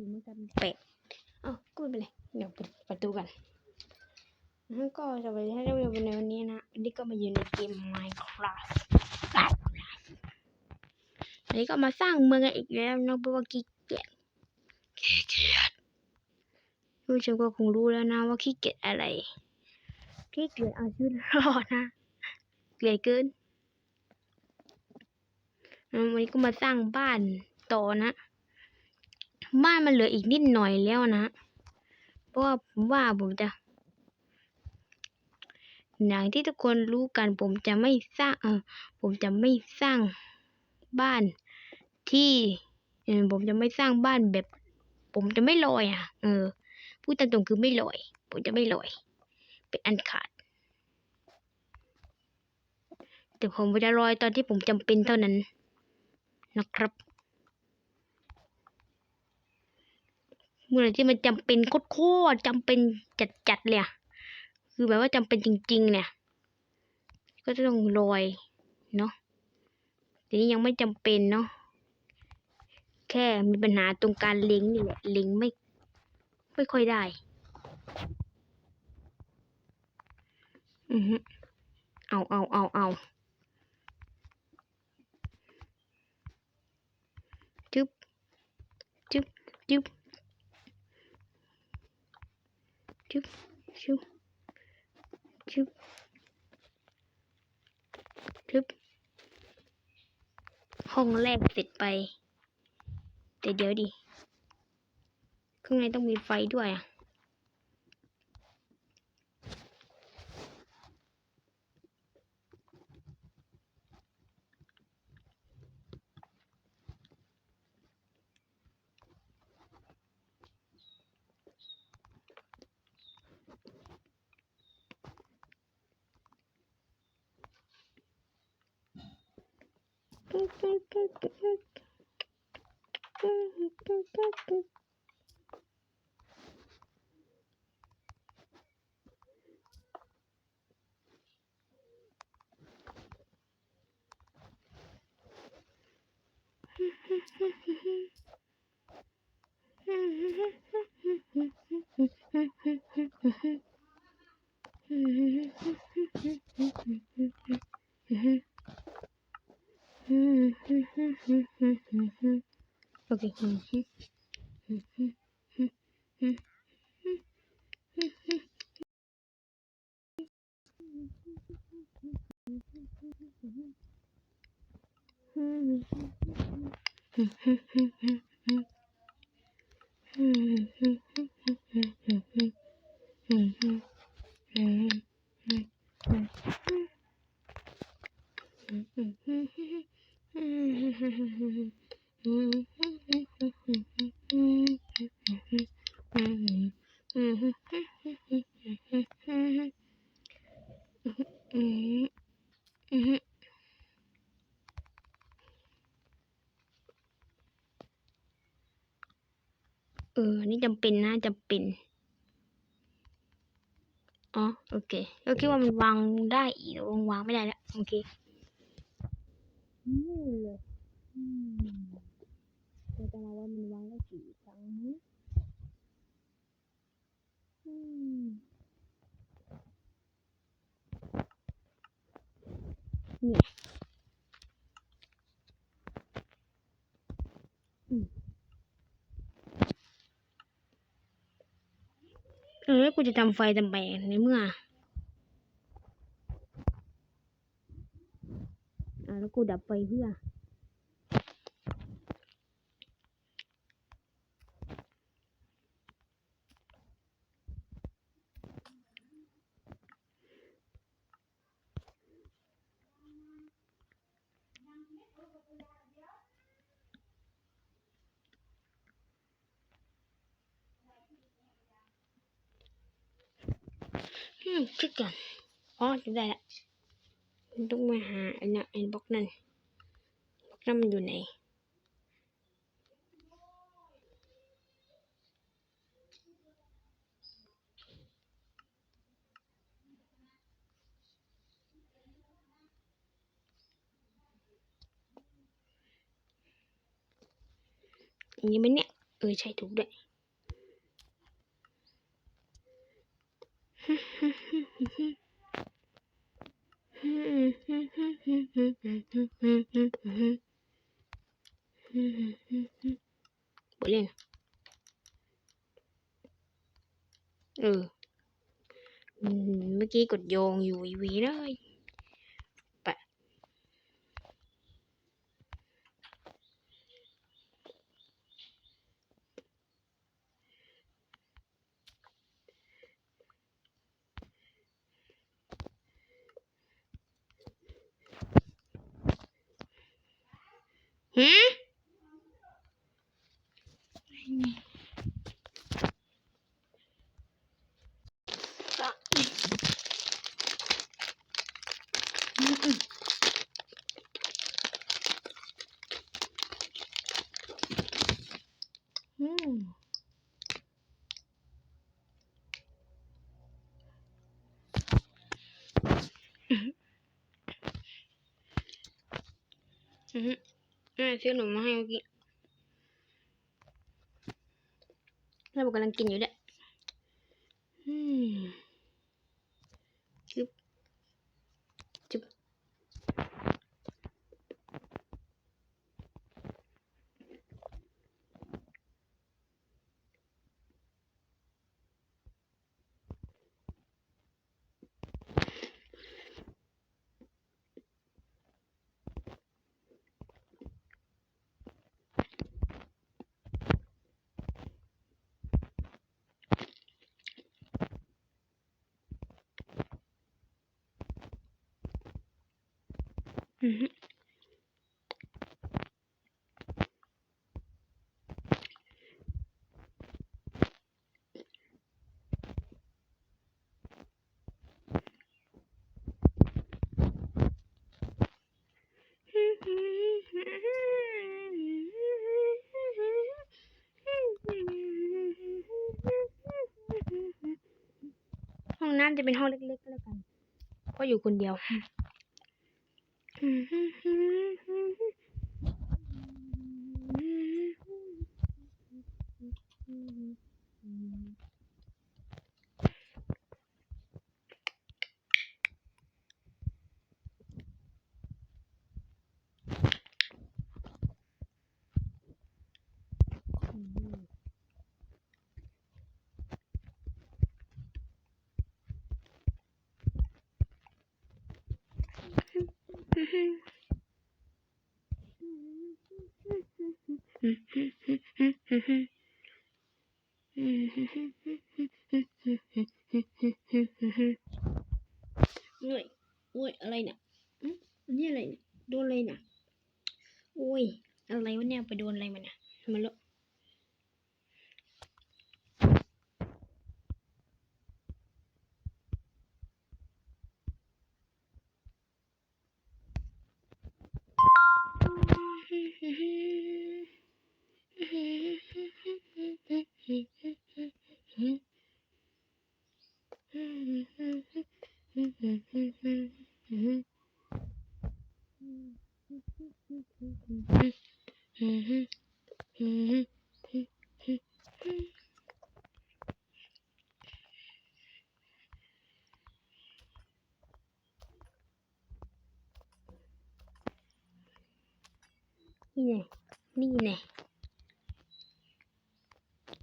สีมันกลายเป็นเป็ดเอ้าก็ไม่เป็นไรเดี๋ยวปิดประตูกันแล้วก็สวัสดีท่านผู้ชมในวันนี้นะวันนี้ก็มาอยู่ในเกม Minecraft วันนี้ก็มาสร้างเมืองกันอีกแล้วนะเพราะว่าขี้เกียจขี้เกียจผู้ชมก็คงรู้แล้วนะว่าขี้เกียจอะไรขี้เกียจเอาชีวิตรอดนะเกลียดเกินวันนี้ก็มาสร้างบ้านต่อนะ บ้านมันเหลืออีกนิดหน่อยแล้วนะ เพราะว่าผมว่าผมจะอย่างที่ทุกคนรู้กันผมจะไม่สร้างเออผมจะไม่สร้างบ้านที่เออผมจะไม่สร้างบ้านแบบ ผมจะไม่ลอยอะ เออพูดตามตรงคือไม่ลอย ผมจะไม่ลอย เป็นอันขาด แต่ผมจะลอยตอนที่ผมจำเป็นเท่านั้นนะครับ เมื่อไหร่ที่มันจำเป็นโคตรๆจำเป็นจัดๆเลยคือแบบว่าจำเป็นจริง ๆ เนี่ย ก็จะต้องลอยเนาะทีนี้ยังไม่จำเป็นเนาะแค่มีปัญหาตรงการล็งก์นี่แหละล็งก์ไม่ไม่ค่อยได้ อือฮึเอาเอาเอาเอาจึ๊บจึ๊บจึ๊บ ชุบชุบชุบชุบห้องแรกเสร็จไป แต่เดี๋ยวดิ ข้างในต้องมีไฟด้วยอะ Thank you. เอออนนี้จำเป็นนะจำเป็น อ๋อ โอเคก็คิดว่ามันวางได้อีกแต่วางไม่ได้แล้วโอเคนี่เลยอืมเราจะมาว่ามันวางได้กี่ครั้งนะอืมเนี่ยอืมเออ แล้วกูจะทำไฟทำไมในเมื่ออ่าแล้วกูดับไฟเพื่อ Hmm, chicken. Ó, chúng ta đã. Đúng mà hà, anh ạ, anh bóc nâng. Bóc năm dù này. Như mấy nè, ơi chạy thú đấy. Boleh. Ừ. Mới kia cột giòn dù quý đó ơi. 嗯？嗯。嗯 ซื้อหนมมาให้เมื่อกี้แล้วผมกำลังกินอยู่ด้วย ห้องน้ำจะเป็นห้องเล็กๆก็แล้วกัน ก็อยู่คนเดียว Mm-hmm. นนี้อะไรโดนอะไรเนี่ยโอ้ย อะไรวะเนี่ยไปโดนอะไรมาเนี่ยมาแล้ว นี่ไงนี่ไง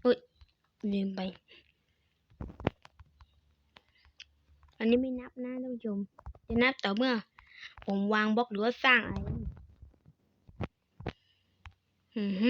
โอ้ยลืมไป อันนี้ไม่นับนะท่านผู้ชมจะนับต่อเมื่อ ผมวางบล็อกหรือว่าสร้างอะไรอือฮึ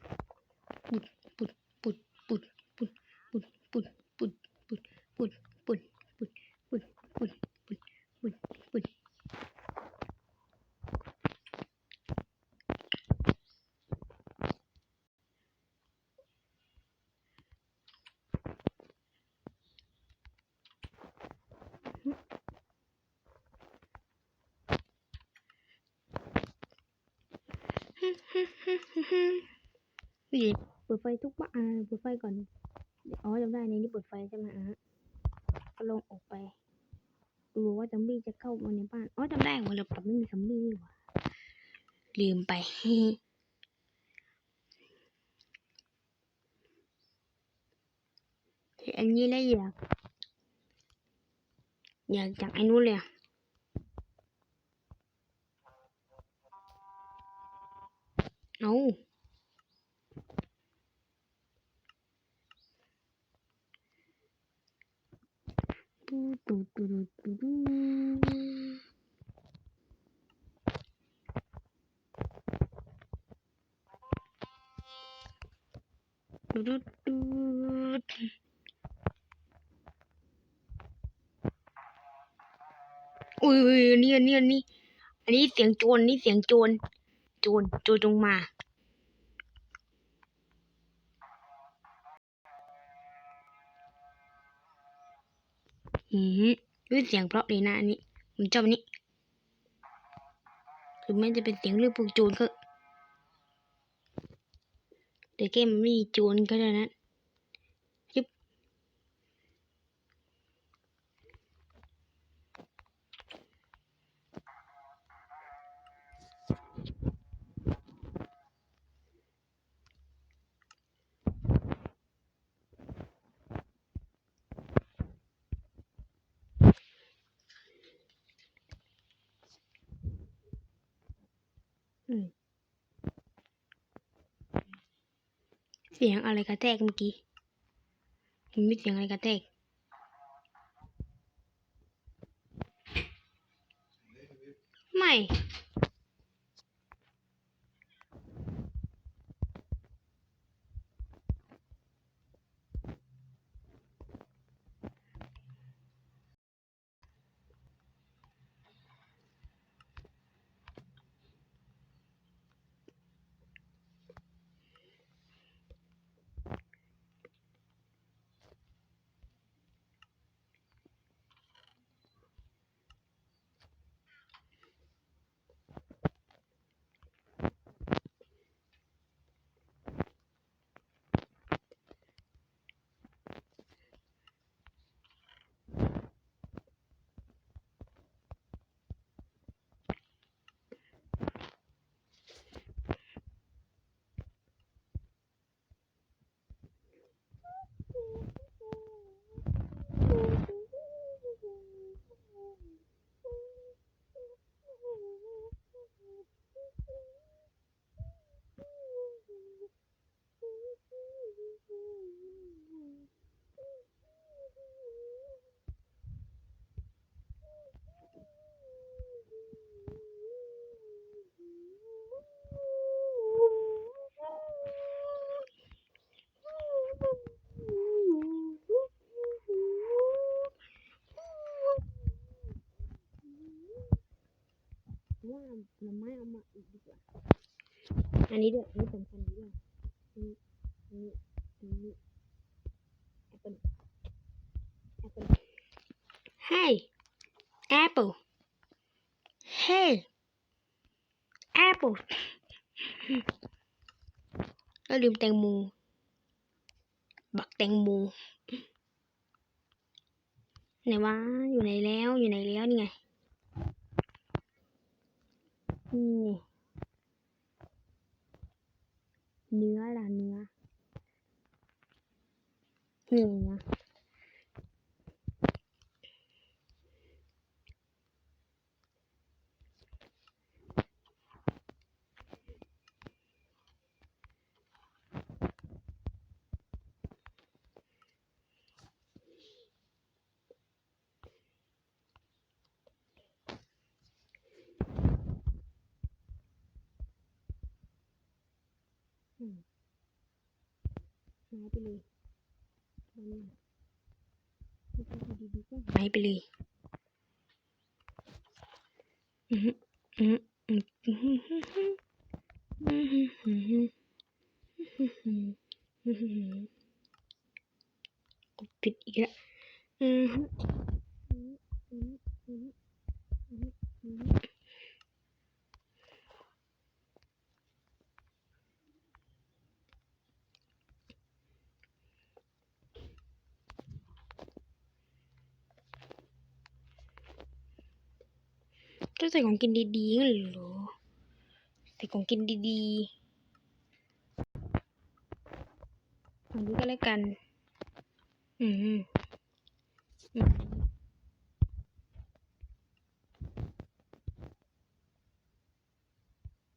ลืมไป thì anh như lấy gì à chẳng ai nuốt liền no ดูดูดูอุ้ยนี่นี่นี่อันนี้เสียงโจรนี่เสียงโจรโจรโจรจงมาอืมด้วยเสียงเพราะเลยนะอันนี้ผมชอบอันนี้รือแม้จะเป็นเสียงเรื่องพวกโจรก็ แต่เกมมันไม่มีจูนก็ได้นะยึบอืม สียงอะไรกระแทกเมื่อกี้เห็นมีเสียงอะไรกระแทก ไม่ ว่าเราไม่เอามาอีกดีกว่า อันนี้ด้วยอันนี้สำคัญด้วยอันนี้อันนี้อันนี้แอปเปิลแอปเปิล Hey Apple Hey Apple ก็ลืมแตงโมบักแตงโมไหนวะอยู่ไหนแล้วอยู่ไหนแล้วนี่ไง นี่ เนื้อล่ะเนื้อ นี่เนื้อ Ne bileyim. ya. ต้องใส่ของกินดีๆเหรอใส่ของกินดีๆอันนี้ก็แล้วกัน อืมอืม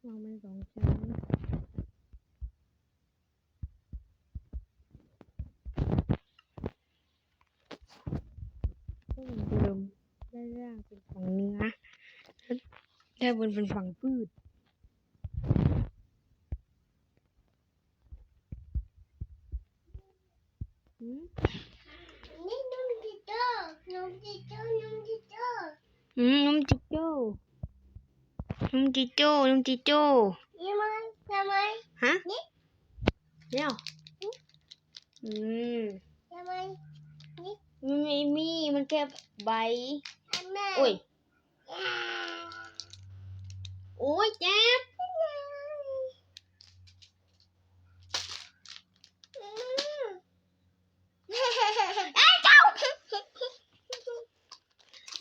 วางเป็นสองชั้นก็เหมือนเดิมด้านล่างเป็นฝั่งนื้ ด้านบนเป็นฝั่งพืชหืมนี่นุ่มจิโจ้นุ่มจิโจ้นุ่มจิโจ้อืมนมจิโจ้นมจิโจ้นมจิโจ้ยี่ไหมทำไมฮะนี่เนี่ยอืมทำไมมันไม่มีมันแค่ใบ ทำไม โอ้ย อ่า โอ้ยเจ็บ อืมเอ้ยเจ้า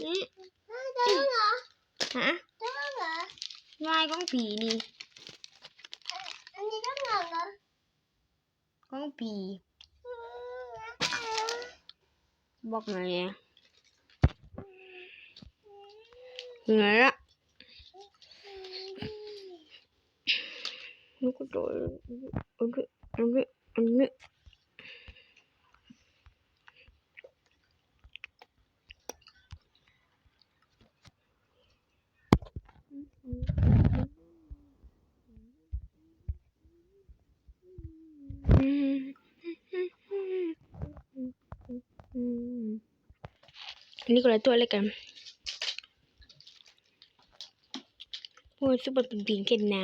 อืม เจ้าเหรอ ฮะ เจ้าเหรอ ลาย ของผีนี่อันนี้เจ้าเหรอเหรอของผีอืมบอกไงอะไงละลูกกระโดดอันนี้อันนี้อันนี้อั นี้ก็เลยตัวเลยกันโอ้ยซุปเปอร์ปิงปิงเก็ดน้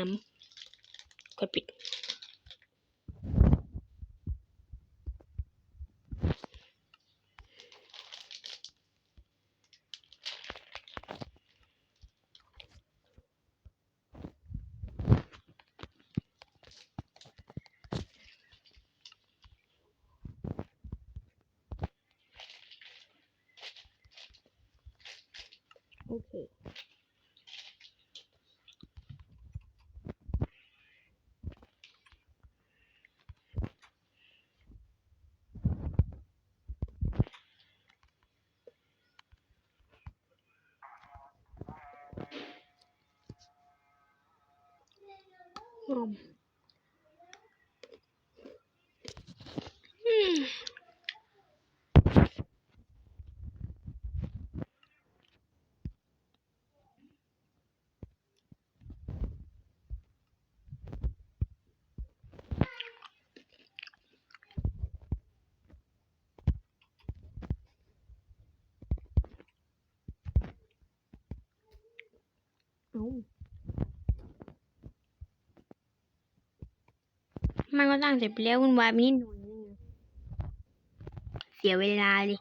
ำกดปิด อืมอืมเอา มันก็ตั้งเสร็จไปแล้วคุณวายไปนิดหน่อยเสียเวลาเลย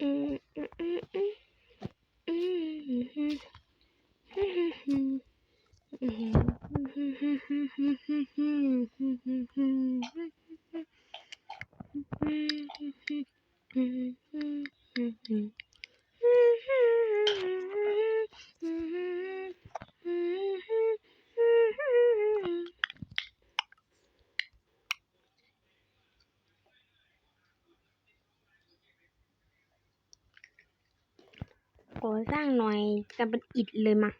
Mm. เป็นอิฐเลยมา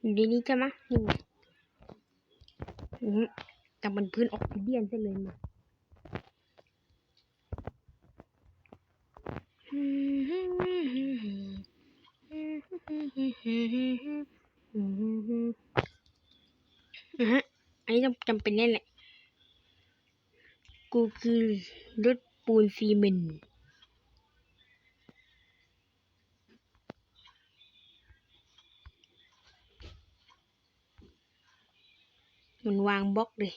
อยู่ดีๆใช่ไหมนี่ไงอื้อหือจะเป็นพื้นออกซิเดียนซะเลยมาอะฮะอันนี้จำเป็นแน่แหละ กูคือรถปูนซีเมนต์ มันวางบล็อกเลย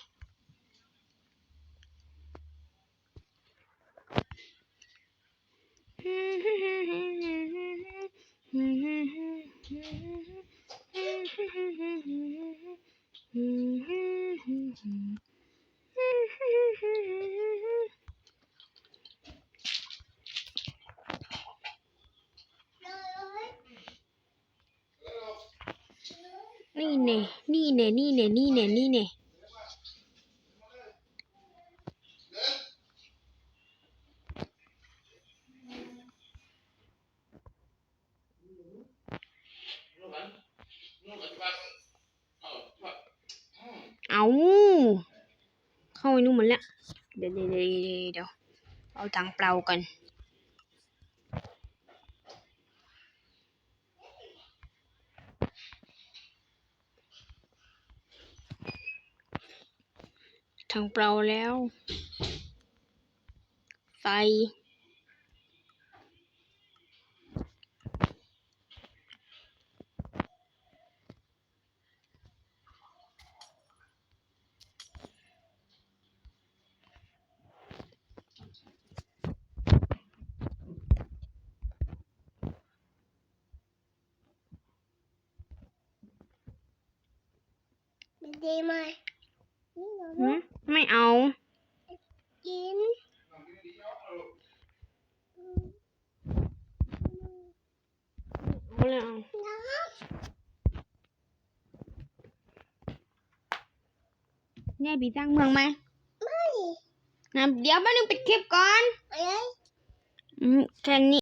นี่เน่นี่เน่นี่เน่นี่เน่นี่เน่ เอาเข้าไปนู่นหมดแล้ว เดี๋ยวเดี๋ยวเดี๋ยวเดี๋ยว เอาตังเปล่ากันถังเปล่าแล้ว ไฟ ดีไหมนี่เหรอหืมไม่เอา กินเอาเลยเอาน้เนี่ยบีสร้างเมืองไหมำไม่นะเดี๋ยวแป๊บนึงปิดคลิปก่อนอะไรอืมแค่นี้